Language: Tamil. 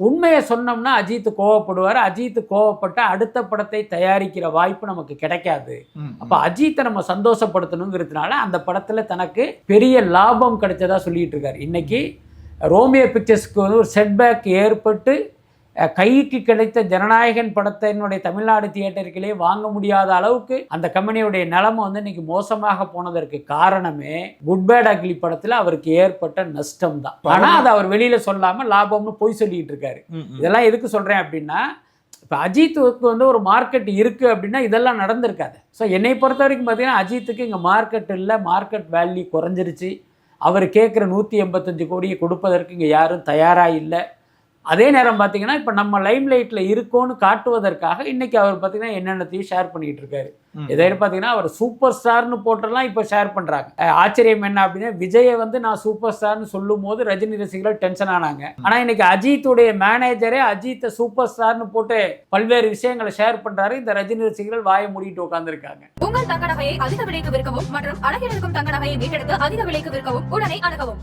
உண்மையை சொன்னோம்னா அஜித் கோவப்படுவார். அஜித் கோவப்பட்ட அடுத்த படத்தை தயாரிக்கிற வாய்ப்பு நமக்கு கிடைக்காது. அப்ப அஜித்தை நம்ம சந்தோஷப்படுத்தணுங்கிறதுனால அந்த படத்துல தனக்கு பெரிய லாபம் கிடைச்சதா சொல்லிட்டு இருக்காரு. இன்னைக்கு ரோமியோ பிக்சர்ஸ்க்கு வந்து ஒரு செட்பேக் ஏற்பட்டு கைக்கு கிடைத்த ஜனநாயகன் படத்தினுடைய தமிழ்நாடு தியேட்டர்களே வாங்க முடியாத அளவுக்கு அந்த கம்பெனியுடைய நிலைமை வந்து இன்னைக்கு மோசமாக போனதற்கு காரணமே குட் பேட் அக்லி படத்துல அவருக்கு ஏற்பட்ட நஷ்டம் தான் ஆனா அதை அவர் வெளியில சொல்லாம லாபம்னு பொய் சொல்லிட்டு இருக்காரு. இதெல்லாம் எதுக்கு சொல்கிறேன் அப்படின்னா இப்போ அஜித்துக்கு வந்து ஒரு மார்க்கெட் இருக்குது அப்படின்னா இதெல்லாம் நடந்திருக்காது. ஸோ என்னை பொறுத்த வரைக்கும் பார்த்தீங்கன்னா அஜித்துக்கு இங்கே மார்க்கெட் இல்லை மார்க்கெட் வேல்யூ குறைஞ்சிருச்சு. அவர் கேட்குற நூற்றி எண்பத்தஞ்சு கோடியை கொடுப்பதற்கு இங்கே யாரும் தயாராக இல்லை. அதே நேரம் பார்த்தீங்கன்னா இப்போ நம்ம லைம் லைட்டில் இருக்கோன்னு காட்டுவதற்காக இன்னைக்கு அவர் பார்த்தீங்கன்னா என்னென்னத்தையும் ஷேர் பண்ணிட்டு இருக்காரு. எதாவது பார்த்தீங்கன்னா அவர் சூப்பர் ஸ்டார்னு போட்டெல்லாம் இப்போ ஷேர் பண்ணுறாங்க ஆச்சரியம் என்ன அப்படின்னா விஜயை வந்து நான் சூப்பர் ஸ்டார்னு சொல்லும் போது ரஜினி ரசிகர்கள் டென்ஷன் ஆனாங்க. ஆனால் இன்னைக்கு அஜித்துடைய மேனேஜரே அஜித்தை சூப்பர் ஸ்டார்னு போட்டு பல்வேறு விஷயங்களை ஷேர் பண்ணுறாரு இந்த ரஜினி ரசிகர்கள் வாயை மூடிட்டு உட்காந்துருக்காங்க உங்கள் தங்க நகையை அதிக விலைக்கு விற்கவும் மற்றும் அழகில் இருக்கும் தங்க நகையை மீட்டெடுத்து அதிக விலைக்கு விற்கவும் உடனே அணுகவும்.